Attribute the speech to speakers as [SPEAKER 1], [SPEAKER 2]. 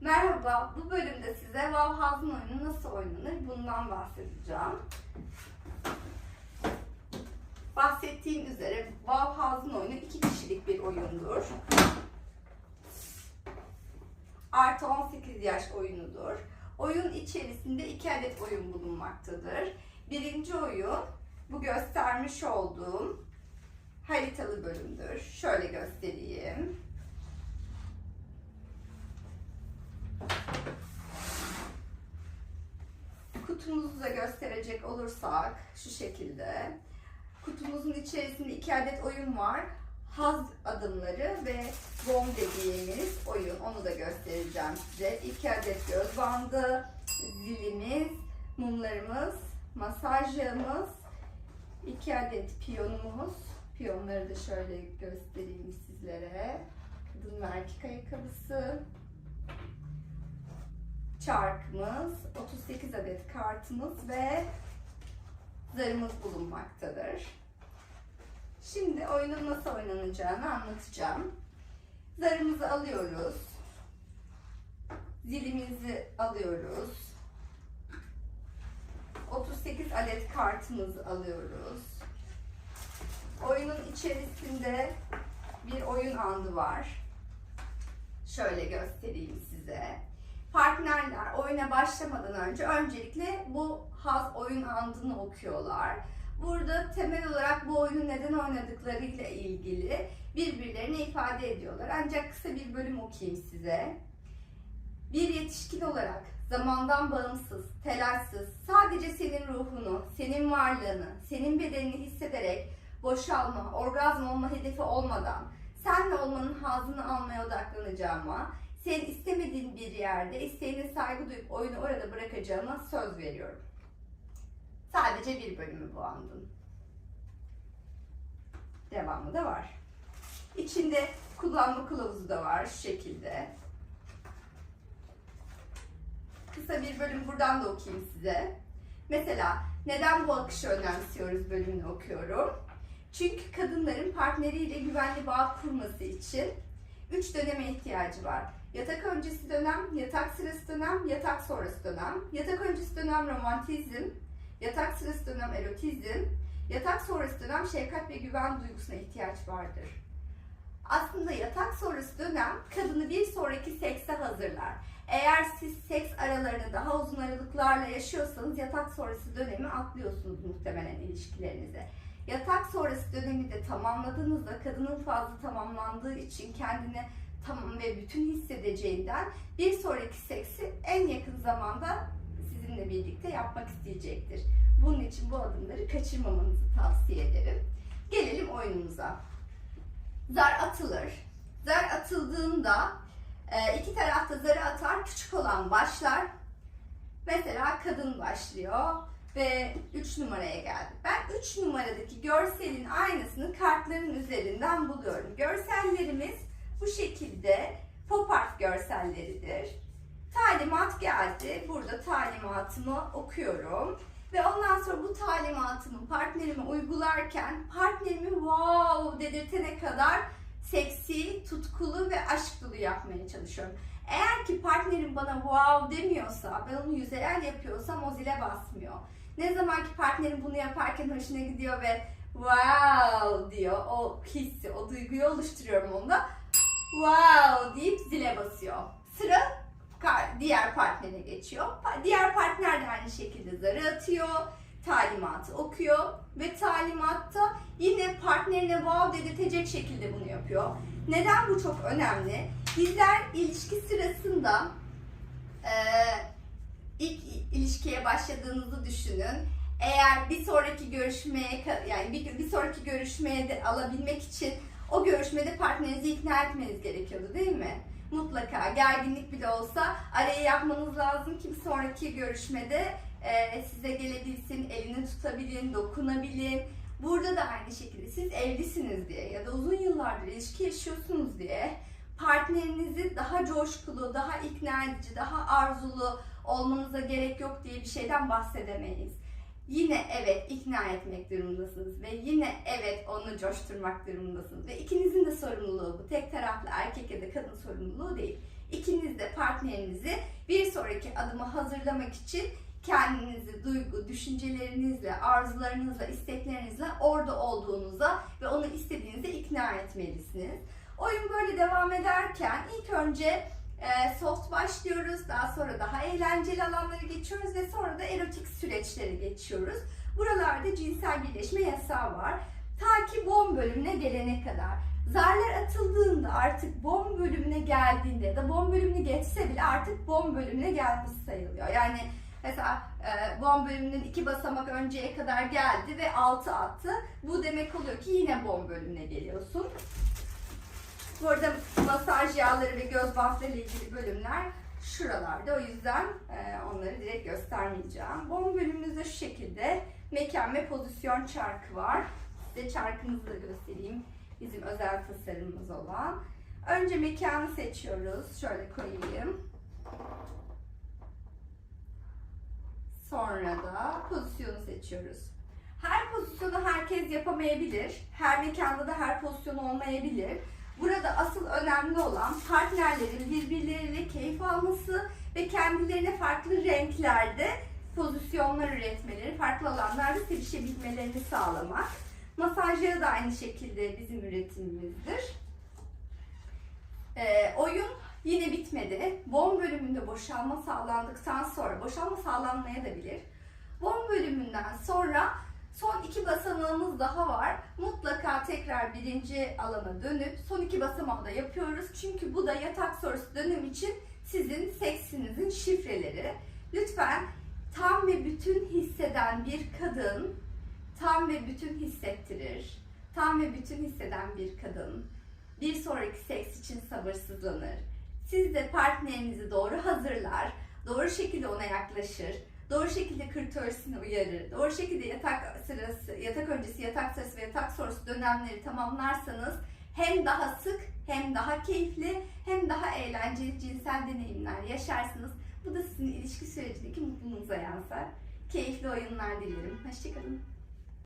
[SPEAKER 1] Merhaba, bu bölümde size Wow House'un oyunu nasıl oynanır bundan bahsedeceğim. Bahsettiğim üzere Wow House'un oyunu iki kişilik bir oyundur. Artı 18 yaş oyunudur. Oyun içerisinde iki adet oyun bulunmaktadır. Birinci oyun bu göstermiş olduğum haritalı bölümdür. Şöyle göstereyim. Kutumuzu da gösterecek olursak şu şekilde. Kutumuzun içerisinde iki adet oyun var. Haz adımları ve bomb dediğimiz oyun. Onu da göstereceğim size. İki adet göz bandı, zilimiz, mumlarımız, masajımız, iki adet piyonumuz. Piyonları da şöyle göstereyim sizlere. Kadın ve erkek ayakkabısı, çarkımız, 38 adet kartımız ve zarımız bulunmaktadır. Şimdi oyunun nasıl oynanacağını anlatacağım. Zarımızı alıyoruz. Zilimizi alıyoruz. 38 adet kartımızı alıyoruz. Oyunun içerisinde bir oyun andı var. Şöyle göstereyim size partnerler oyuna başlamadan önce öncelikle bu haz oyun andını okuyorlar. Burada temel olarak bu oyunu neden oynadıklarıyla ilgili birbirlerini ifade ediyorlar. Ancak kısa bir bölüm okuyayım size. Bir yetişkin olarak zamandan bağımsız, telaşsız, sadece senin ruhunu, senin varlığını, senin bedenini hissederek boşalma, orgazm olma hedefi olmadan senle olmanın hazını almaya odaklanacağıma, senin istemediğin bir yerde isteğine saygı duyup oyunu orada bırakacağıma söz veriyorum. Sadece bir bölümü bu andın. Devamı da var. İçinde kullanma kılavuzu da var şu şekilde. Kısa bir bölüm buradan da okuyayım size. Mesela neden bu akışı önemsiyoruz bölümünü okuyorum. Çünkü kadınların partneriyle güvenli bağ kurması için üç döneme ihtiyacı var. Yatak öncesi dönem, yatak sırası dönem, yatak sonrası dönem. Yatak öncesi dönem romantizm, yatak sırası dönem erotizm, yatak sonrası dönem şefkat ve güven duygusuna ihtiyaç vardır. Aslında yatak sonrası dönem kadını bir sonraki sekse hazırlar. Eğer siz seks aralarını daha uzun aralıklarla yaşıyorsanız yatak sonrası dönemi atlıyorsunuz muhtemelen ilişkilerinize. Yatak sonrası dönemi de tamamladığınızda kadının fazla tamamlandığı için kendine tamam ve bütün hissedeceğinden bir sonraki seksi en yakın zamanda sizinle birlikte yapmak isteyecektir. Bunun için bu adımları kaçırmamanızı tavsiye ederim. Gelelim oyunumuza. Zar atılır. Zar atıldığında e, iki tarafta zarı atar, küçük olan başlar. Mesela kadın başlıyor ve 3 numaraya geldi. Ben 3 numaradaki görselin aynısını kartların üzerinden buluyorum. Görsellerimiz bu şekilde pop art görselleridir. Talimat geldi. Burada talimatımı okuyorum. Ve ondan sonra bu talimatımı partnerime uygularken partnerimi wow dedirtene kadar seksi, tutkulu ve aşk dolu yapmaya çalışıyorum. Eğer ki partnerim bana wow demiyorsa, ben onu yüzeyel yapıyorsam o zile basmıyor. Ne zaman ki partnerim bunu yaparken hoşuna gidiyor ve wow diyor, o hissi, o duyguyu oluşturuyorum onda wow deyip zile basıyor. Sıra diğer partnere geçiyor. Diğer partner de aynı şekilde zarı atıyor, talimatı okuyor ve talimatta yine partnerine wow dedirtecek şekilde bunu yapıyor. Neden bu çok önemli? Bizler ilişki sırasında e, ilk ilişkiye başladığınızı düşünün. Eğer bir sonraki görüşmeye yani bir, bir sonraki görüşmeye de alabilmek için o görüşmede partnerinizi ikna etmeniz gerekiyordu değil mi? Mutlaka gerginlik bile olsa arayı yapmanız lazım ki sonraki görüşmede e, size gelebilsin, elini tutabilin, dokunabilin. Burada da aynı şekilde siz evlisiniz diye ya da uzun yıllardır ilişki yaşıyorsunuz diye partnerinizi daha coşkulu, daha ikna edici, daha arzulu olmanıza gerek yok diye bir şeyden bahsedemeyiz yine evet ikna etmek durumundasınız ve yine evet onu coşturmak durumundasınız ve ikinizin de sorumluluğu bu. Tek taraflı erkek ya da kadın sorumluluğu değil. ikiniz de partnerinizi bir sonraki adıma hazırlamak için kendinizi duygu, düşüncelerinizle, arzularınızla, isteklerinizle orada olduğunuza ve onu istediğinize ikna etmelisiniz. Oyun böyle devam ederken ilk önce soft başlıyoruz, daha sonra daha eğlenceli alanları geçiyoruz ve sonra da erotik süreçleri geçiyoruz. Buralarda cinsel birleşme yasağı var. Ta ki bomb bölümüne gelene kadar. Zarlar atıldığında artık bomb bölümüne geldiğinde ya da bomb bölümünü geçse bile artık bomb bölümüne gelmiş sayılıyor. Yani mesela e, bomb bölümünün iki basamak önceye kadar geldi ve altı attı. Bu demek oluyor ki yine bomb bölümüne geliyorsun. Bu arada masaj yağları ve göz bantları ile ilgili bölümler şuralarda. O yüzden e, onları direkt göstermeyeceğim. Bomb bölümümüzde şu şekilde mekan ve pozisyon çarkı var. Size çarkımızı da göstereyim. Bizim özel tasarımımız olan. Önce mekanı seçiyoruz. Şöyle koyayım. Sonra da pozisyonu seçiyoruz. Her pozisyonu herkes yapamayabilir. Her mekanda da her pozisyon olmayabilir. Burada asıl önemli olan partnerlerin birbirleriyle keyif alması ve kendilerine farklı renklerde pozisyonlar üretmeleri, farklı alanlarda sevişebilmelerini sağlamak. Masajları da aynı şekilde bizim üretimimizdir. Ee, oyun yine bitmedi. Bomb bölümünde boşalma sağlandıktan sonra, boşalma sağlanmaya da bilir. Bomb bölümünden sonra son iki basamağımız daha var. Mutlaka tekrar birinci alana dönüp son iki basamağı da yapıyoruz. Çünkü bu da yatak sorusu dönüm için sizin seksinizin şifreleri. Lütfen tam ve bütün hisseden bir kadın tam ve bütün hissettirir. Tam ve bütün hisseden bir kadın bir sonraki seks için sabırsızlanır. Siz de partnerinizi doğru hazırlar, doğru şekilde ona yaklaşır, doğru şekilde klitorisini uyarır, doğru şekilde yatak sırası, yatak öncesi, yatak sırası ve yatak sonrası dönemleri tamamlarsanız hem daha sık, hem daha keyifli, hem daha eğlenceli cinsel deneyimler yaşarsınız. Bu da sizin ilişki sürecindeki mutluluğunuza yansır. Keyifli oyunlar dilerim. Hoşçakalın.